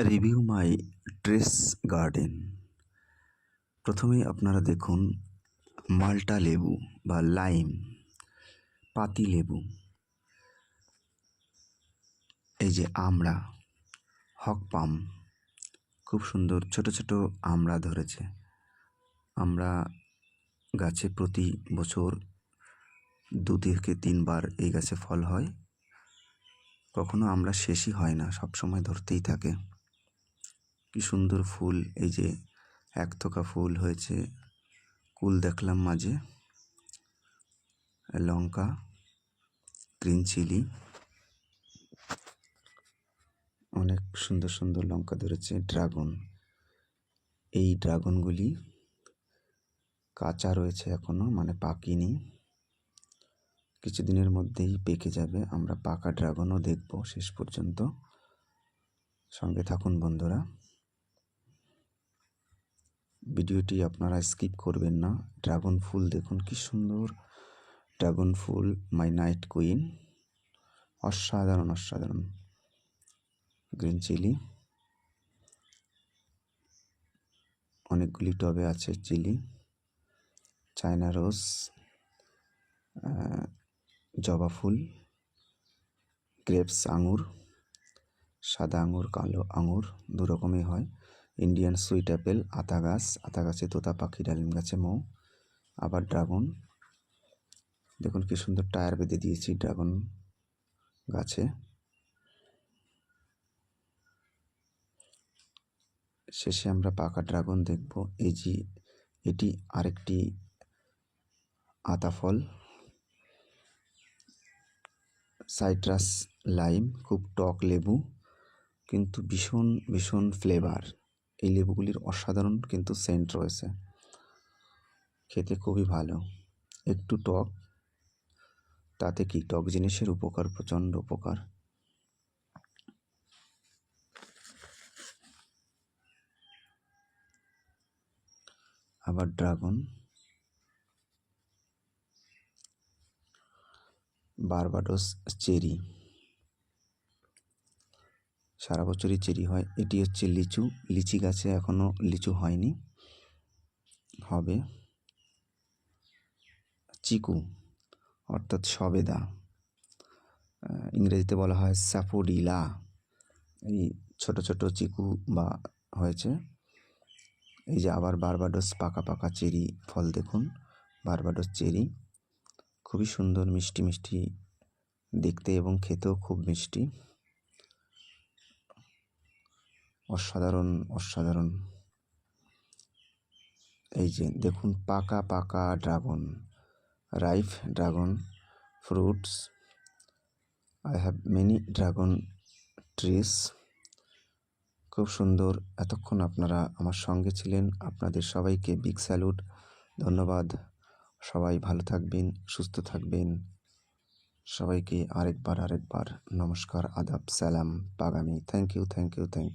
Review মাই trace garden. প্রথমেই আপনারা দেখুন মাল্টা লেবু বা লাইম, পাতি লেবু। এই যে আমড়া হক পাম, খুব সুন্দর ছোট ছোট আমড়া ধরেছে। আমরা গাছে প্রতি বছর দু থেকে তিনবার এই গাছে ফল হয়। কখনো আমরা শেষই হয় না সব সময় ধরতেই থাকে। কি সুন্দর ফুল, এই যে এক থোকা ফুল হয়েছে, কুল দেখলাম মাঝে। লঙ্কা, গ্রিন চিলি। অনেক সুন্দর সুন্দর লঙ্কা ধরেছে, ড্রাগন। এই ড্রাগনগুলি কাঁচা রয়েছে এখনও মানে পাকিনি। কিছুদিনের মধ্যেই পেকে যাবে, আমরা পাকা ড্রাগনও দেখব শেষ পর্যন্ত। সঙ্গে থাকুন বন্ধুরা। ভিডিওটি আপনারা স্কিপ করবেন না। ড্রাগন ফুল দেখুন, কি সুন্দর। ড্রাগন ফুল, মাই নাইট কুইন। অসাধারণ অসাধারণ। Green chili. অনেকগুলি টবে আছে চিলি। China rose. জবা ফুল। গ্রেপস আঙুর। সাদা আঙুর, কালো আঙুর দু রকমই হয়। ইন্ডিয়ান সুইট অ্যাপেল আতা গাছ, আতা গাছে তোতা পাখি, ডালিম গাছে মৌ, আবার ড্রাগন। দেখুন কি সুন্দর টায়ার বেঁধে দিয়েছি ড্রাগন গাছে। শেষে আমরা পাকা ড্রাগন দেখব। এই যে এটি আরেকটি আতা ফল। সাইট্রাস লাইম, খুব টক লেবু, কিন্তু ভীষণ ভীষণ ফ্লেভার। এই লেবুগুলির অসাধারণ কিন্তু সেন্ট রয়েছে। খেতে খুবই ভালো। একটু টক, তাতে কি? টক জিনিসের উপকার, প্রচণ্ড উপকার। আবার ড্রাগন। Barbados cherry. সারা বছরই চেরি হয়। এটি হচ্ছে লিচু। লিচি গাছে এখনও লিচু হয়নি। হবে চিকু, অর্থাৎ সবেদা। ইংরেজিতে বলা হয় স্যাফোডিলা। এই ছোট ছোট চিকু বা হয়েছে। এই যে আবার বারবাডোস পাকা পাকা চেরি ফল দেখুন। Barbados cherry. খুবই সুন্দর, মিষ্টি মিষ্টি, দেখতে এবং খেতেও খুব মিষ্টি। অসাধারণ অসাধারণ। এই যে দেখুন, পাকা পাকা dragon ripe dragon fruits I have many dragon trees খুব সুন্দর। এতক্ষণ আপনারা আমার সঙ্গে ছিলেন। আপনাদের সবাইকে বিগ স্যালুট ধন্যবাদ। সবাই ভালো থাকবেন, সুস্থ থাকবেন। সবাইকে আরেকবার আরেকবার নমস্কার, আদাব, সালাম পাগামি thank you thank you thank